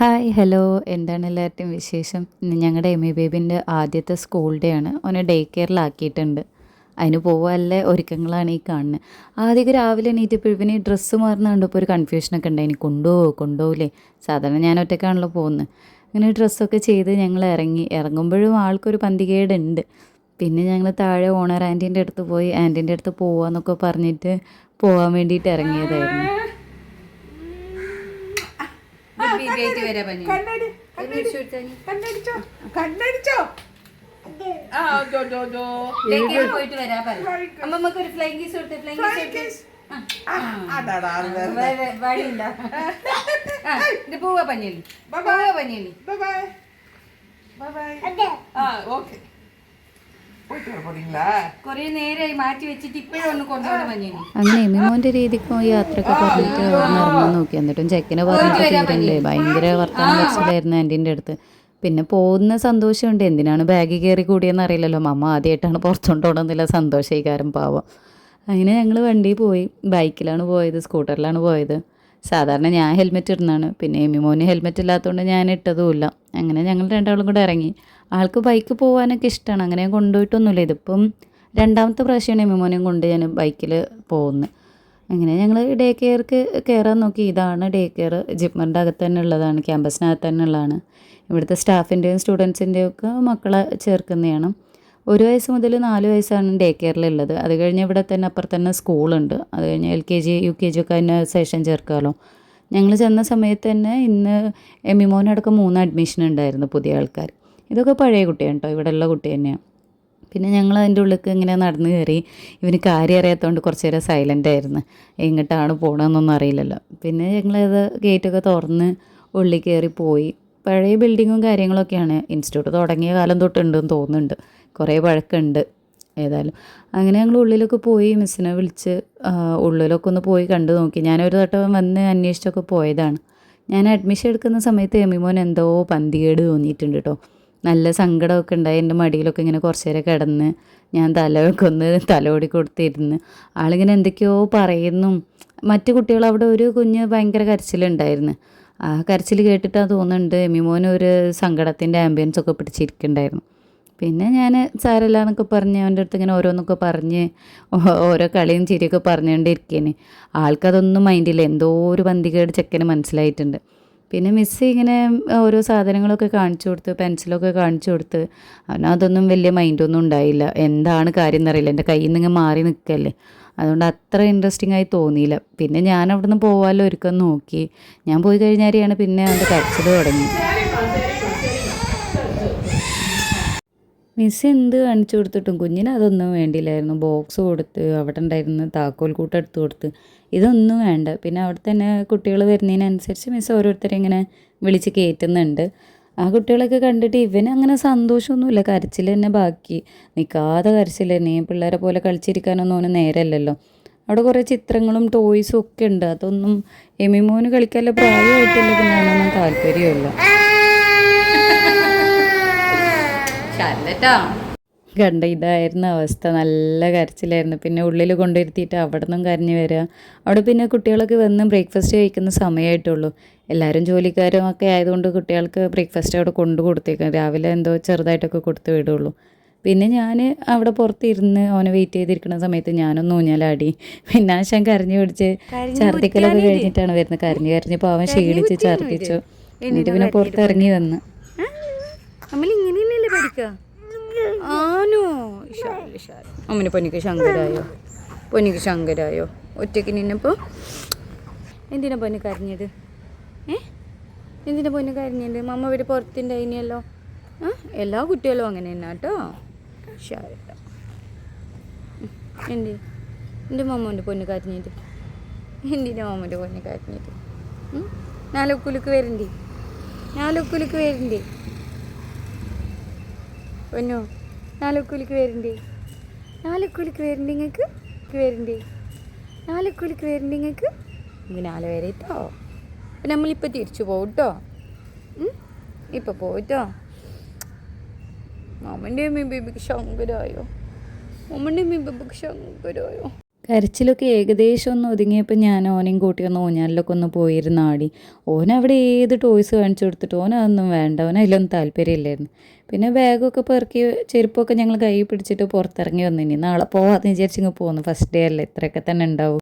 Hi hello എന്താണ് എല്ലാവരുടെയും വിശേഷം? ഇന്ന് ഞങ്ങളുടെ എം ഇ ബേബിന്റെ ആദ്യത്തെ സ്കൂൾ ഡേ ആണ്. ഓനെ ഡേ കെയറിലാക്കിയിട്ടുണ്ട് അതിന് പോവാല്ലേ ഒരുക്കങ്ങളാണ് ഈ കാണുന്നത് ആദ്യം രാവിലെ ഈ ഡ്രസ്സ് മാറുന്ന കണ്ടപ്പോൾ ഒരു കൺഫ്യൂഷനൊക്കെ ഉണ്ടായിന് കൊണ്ടുപോകോ കൊണ്ടുപോകില്ലേ സാധാരണ ഞാൻ ഒറ്റക്കാണല്ലോ പോകുന്നത് അങ്ങനെ ഡ്രസ്സൊക്കെ ചെയ്ത് ഞങ്ങൾ ഇറങ്ങി ഇറങ്ങുമ്പോഴും ആൾക്കൊരു പന്തികേടുണ്ട്. പിന്നെ ഞങ്ങൾ താഴെ ഓണർ ആന്റീന്റെ അടുത്ത് പോയി. ആന്റീന്റെ അടുത്ത് പോവാന്നൊക്കെ പറഞ്ഞിട്ട് പോകാൻ വേണ്ടിയിട്ട് ഇറങ്ങിയതായിരുന്നു കണ്ണടിച്ചോ കണ്ണടിച്ചോ. പോയിട്ട് വരാ പറയും. അമ്മമ്മക്ക് ഒരു ഫ്ലൈങ് കിസ് കൊടുത്തേ ഫ്ലൈങ് ഇത് പോവാ പഞ്ഞലി പോവാ പഞ്ഞലി. ആ ഓക്കെ. അങ്ങനെ എമിമോന്റെ രീതിക്ക് യാത്രയൊക്കെ പറഞ്ഞിട്ട് ഇറങ്ങാൻ നോക്കി. എന്നിട്ടും ചെക്കനെ പറഞ്ഞിട്ട് ഭയങ്കര വർത്തമാനം വെച്ചിട്ടായിരുന്നു ആന്റീന്റെ അടുത്ത്. പിന്നെ പോകുന്ന സന്തോഷമുണ്ട്. എന്തിനാണ് ബാഗ് കയറി കൂടിയെന്ന് അറിയില്ലല്ലോ. അമ്മ ആദ്യമായിട്ടാണ് പുറത്തുകൊണ്ടോണെന്നില്ല സന്തോഷിക്കാരും പാവം. അങ്ങനെ ഞങ്ങൾ വണ്ടിയിൽ പോയി. ബൈക്കിലാണ് പോയത് സ്കൂട്ടറിലാണ് പോയത്. സാധാരണ ഞാൻ ഹെൽമെറ്റ് ഇടുന്നതാണ്. പിന്നെ എമിമോന് ഹെൽമെറ്റ് ഇല്ലാത്തതുകൊണ്ട് ഞാൻ ഇട്ടതുമില്ല. അങ്ങനെ ഞങ്ങൾ രണ്ടാളും കൂടെ ഇറങ്ങി. ആൾക്ക് ബൈക്ക് പോകാനൊക്കെ ഇഷ്ടമാണ് അങ്ങനെ ഞാൻ കൊണ്ടുപോയിട്ടൊന്നുമില്ല. ഇതിപ്പം രണ്ടാമത്തെ പ്രാവശ്യമാണ് എമിമോനെയും കൊണ്ട് ഞാൻ ബൈക്കിൽ പോകുന്നത്. അങ്ങനെ ഞങ്ങൾ ഡേ കെയർക്ക് കയറാൻ നോക്കി. ഇതാണ് ഡേ കെയർ ജിപ്മറിന്റെ അകത്ത് തന്നെ ഉള്ളതാണ്. ക്യാമ്പസിനകത്ത് തന്നെ ഉള്ളതാണ്. ഇവിടുത്തെ സ്റ്റാഫിന്റെയും സ്റ്റുഡൻസിന്റെയും ഒക്കെ മക്കളെ ചേർക്കുന്നതാണ്. ഒരു വയസ്സ് മുതൽ നാല് വയസ്സാണ് ഡേ കെയറിലുള്ളത് അത് കഴിഞ്ഞ് ഇവിടെ തന്നെ അപ്പുറത്ത് തന്നെ സ്കൂളുണ്ട് അത് കഴിഞ്ഞ് L K G U K G ഒക്കെ അതിന് സെഷൻ ചേർക്കാമല്ലോ ഞങ്ങൾ ചെന്ന സമയത്ത് തന്നെ ഇന്ന് എമിമോനടക്കം മൂന്ന് അഡ്മിഷൻ ഉണ്ടായിരുന്നു പുതിയ ആൾക്കാർ ഇതൊക്കെ പഴയ കുട്ടിയാണ് കേട്ടോ ഇവിടെയുള്ള കുട്ടി തന്നെയാണ് പിന്നെ ഞങ്ങൾ അതിന്റെ ഉള്ളിലേക്ക് ഇങ്ങനെ നടന്നു കയറി. ഇവന് കാര്യം അറിയാത്തതുകൊണ്ട് കുറച്ച് നേരം സൈലന്റ് ആയിരുന്നു. എങ്ങോട്ടാണ് പോകണമെന്നൊന്നും അറിയില്ലല്ലോ. പിന്നെ ഞങ്ങളത് ഗേറ്റൊക്കെ തുറന്ന് ഉള്ളിൽ കയറി പോയി. പഴയ ബിൽഡിങ്ങും കാര്യങ്ങളൊക്കെയാണ്. ഇൻസ്റ്റിറ്റ്യൂട്ട് തുടങ്ങിയ കാലം തൊട്ടുണ്ടെന്ന് തോന്നുന്നുണ്ട്. കുറേ വഴക്കുണ്ട് ഏതായാലും. അങ്ങനെ ഞങ്ങൾ ഉള്ളിലൊക്കെ പോയി മിസ്സിനെ വിളിച്ച് ഉള്ളിലൊക്കെ ഒന്ന് പോയി കണ്ടു നോക്കി. ഞാനൊരു വട്ടം വന്ന് അന്വേഷിച്ചൊക്കെ പോയതാണ്. ഞാൻ അഡ്മിഷൻ എടുക്കുന്ന സമയത്ത് എമിമോൻ എന്തോ പന്തികേട് തോന്നിയിട്ടുണ്ട് കേട്ടോ നല്ല സങ്കടമൊക്കെ ഉണ്ടായി. എന്റെ മടിയിലൊക്കെ ഇങ്ങനെ കുറച്ച് നേരം കിടന്ന് ഞാൻ തലയൊക്കെ ഒന്ന് തലോടി കൊടുത്തിരുന്ന്. ആളിങ്ങനെ എന്തൊക്കെയോ പറയുന്നു. മറ്റു കുട്ടികൾ അവിടെ ഒരു കുഞ്ഞ് ഭയങ്കര കരച്ചിലുണ്ടായിരുന്നു. ആ കരച്ചിൽ കേട്ടിട്ടാണ് തോന്നുന്നുണ്ട് എമിമോൻ ഒരു സങ്കടത്തിന്റെ ആംബിയൻസ് ഒക്കെ പിടിച്ചിരിക്കുന്നുണ്ടായിരുന്നു. പിന്നെ ഞാൻ സാരല്ല എന്നൊക്കെ പറഞ്ഞ് അവന്റെ അടുത്ത് ഇങ്ങനെ ഓരോന്നൊക്കെ പറഞ്ഞ് ഓരോ കളിയും ചിരിയൊക്കെ പറഞ്ഞുകൊണ്ടിരിക്കേനെ ആൾക്കതൊന്നും മൈൻഡില്ല. എന്തോ ഒരു പന്തികേട് ചെക്കന് മനസ്സിലായിട്ടുണ്ട്. പിന്നെ മിസ്സ് ഇങ്ങനെ ഓരോ സാധനങ്ങളൊക്കെ കാണിച്ചു കൊടുത്ത് പെൻസിലൊക്കെ കാണിച്ചു കൊടുത്ത് അവനതൊന്നും വലിയ മൈൻഡൊന്നും ഉണ്ടായില്ല. എന്താണ് കാര്യം എന്നറിയില്ല എന്റെ കയ്യിൽ നിന്ന് മാറി നിൽക്കല്ലേ. അതുകൊണ്ട് അത്ര ഇൻട്രസ്റ്റിംഗ് ആയി തോന്നിയില്ല. പിന്നെ ഞാൻ അവിടുന്ന് പോകാമല്ലോ ഒരുക്കം നോക്കി. ഞാൻ പോയി കഴിഞ്ഞാരെയാണ് പിന്നെ അവന്റെ കരച്ചിൽ തുടങ്ങി. മിസ് എന്ത് കാണിച്ചു കൊടുത്തിട്ടും കുഞ്ഞിന് അതൊന്നും വേണ്ടിയില്ലായിരുന്നു. ബോക്സ് കൊടുത്ത് അവിടെ ഉണ്ടായിരുന്ന താക്കോൽ കൂട്ട് എടുത്ത് കൊടുത്ത്. ഇതൊന്നും വേണ്ട. പിന്നെ അവിടെ തന്നെ കുട്ടികൾ വരുന്നതിനനുസരിച്ച് മിസ് ഓരോരുത്തരെ ഇങ്ങനെ വിളിച്ച് കയറ്റുന്നുണ്ട് ആ കുട്ടികളൊക്കെ കണ്ടിട്ട് ഇവന് അങ്ങനെ സന്തോഷമൊന്നുമില്ല. കരച്ചിൽ തന്നെ ബാക്കി. നിൽക്കാതെ കരച്ചിൽ തന്നെ. പിള്ളേരെ പോലെ കളിച്ചിരിക്കാനൊന്നും അവന് നേരമല്ലല്ലോ. അവിടെ കുറേ ചിത്രങ്ങളും ടോയ്സും ഒക്കെ ഉണ്ട്. അതൊന്നും എമിമോന് കളിക്കാനുള്ള പ്രായമായിട്ടില്ല. പിന്നെ അതിനൊന്നും താല്പര്യമില്ല. ശരലട്ടാ കണ്ട ഇതായിരുന്നു അവസ്ഥ. നല്ല കരച്ചിലായിരുന്നു. പിന്നെ ഉള്ളിൽ കൊണ്ടിരുത്തിയിട്ട് അവിടെ നിന്നും കരഞ്ഞു വരിക അവിടെ പിന്നെ കുട്ടികളൊക്കെ വന്ന് ബ്രേക്ക്ഫാസ്റ്റ് കഴിക്കുന്ന സമയമായിട്ടുള്ളൂ എല്ലാവരും ജോലിക്കാരും ഒക്കെ ആയതുകൊണ്ട് കുട്ടികൾക്ക് ബ്രേക്ക്ഫാസ്റ്റ് അവിടെ കൊണ്ടു കൊടുത്തേക്കും. രാവിലെ എന്തോ ചെറുതായിട്ടൊക്കെ കൊടുത്ത് വിടുള്ളൂ. പിന്നെ ഞാൻ അവിടെ പുറത്തിരുന്ന് അവനെ വെയിറ്റ് ചെയ്തിരിക്കുന്ന സമയത്ത് ഞാനൊന്ന് ഊഞ്ഞാലാടി. പിന്നെ ആശാൻ കരഞ്ഞു പിടിച്ച് ഛർദിക്കലൊക്കെ കഴിഞ്ഞിട്ടാണ് വരുന്നത്. കരഞ്ഞു കരഞ്ഞപ്പോൾ അവൻ ക്ഷീണിച്ച് ഛർദിച്ചു എന്നിട്ട് പിന്നെ പുറത്തിറങ്ങി വന്ന്. നമ്മൾ ഇങ്ങനെയല്ലേ പഠിക്കുക ആനോ അമ്മന് പൊന്നിക്ക് ശങ്കരായോ? പൊന്നിക്ക് ശങ്കരായോ? ഒറ്റയ്ക്ക് നിന്നപ്പോൾ എന്തിനാ പൊന്നു കരഞ്ഞത്? ഏ? എന്തിനാ പൊന്നു കരഞ്ഞത്? മമ്മ ഇവിടെ പുറത്തുണ്ടായിനല്ലോ. ആ എല്ലാ കുട്ടികളും അങ്ങനെ തന്നെ കേട്ടോ. ഷാരട്ട എന്ത്? എന്റെ മമ്മന്റെ പൊന്നു കരഞ്ഞത്? എന്തിനാ മമ്മന്റെ പൊന്നു കരഞ്ഞത്? നാലൊക്കുലുക്ക് വരണ്ടേ? നാലൊക്കുലുക്ക് വരണ്ടേ? പൊന്നോ? നാലൊക്കുലിക്ക് വരണ്ടേ നാലുക്കൂലിക്ക് വരണ്ടി നിങ്ങൾക്ക്? വരണ്ടേ നാലുക്കൂലിക്ക് വരണ്ടി നിങ്ങൾക്ക്? ഇങ്ങനെ നാല് വരെ കേട്ടോ അപ്പം നമ്മളിപ്പോൾ തിരിച്ചു പോകും കേട്ടോ ഇപ്പം പോയിട്ടോ മാമന്റെ മീൻ ബേബിക്ക് ശങ്കരായോ? മാമന്റെ മീൻ ബേബിക്ക് ശങ്കരായോ? കരച്ചിലൊക്കെ ഏകദേശം ഒന്ന് ഒതുങ്ങിയപ്പോൾ ഞാൻ ഓനെയും കൂട്ടി ഒന്ന് ഊഞ്ഞാലിലൊക്കെ ഒന്ന് പോയിരുന്ന ആടി. ഓൻ അവിടെ ഏത് ടോയ്സ് കാണിച്ചു കൊടുത്തിട്ട് ഓനൊന്നും വേണ്ട. ഓൻ അതിലൊന്നും താല്പര്യമില്ലായിരുന്നു. പിന്നെ ബാഗൊക്കെ പെറുക്കി ചെരുപ്പൊക്കെ ഞങ്ങൾ കൈ പിടിച്ചിട്ട് പുറത്തിറങ്ങി വന്നിനി. നാളെ പോവാന്ന് വിചാരിച്ചിങ്ങ് പോന്നു. ഫസ്റ്റ് ഡേ അല്ലേ? ഇത്രയൊക്കെ തന്നെ ഉണ്ടാവും.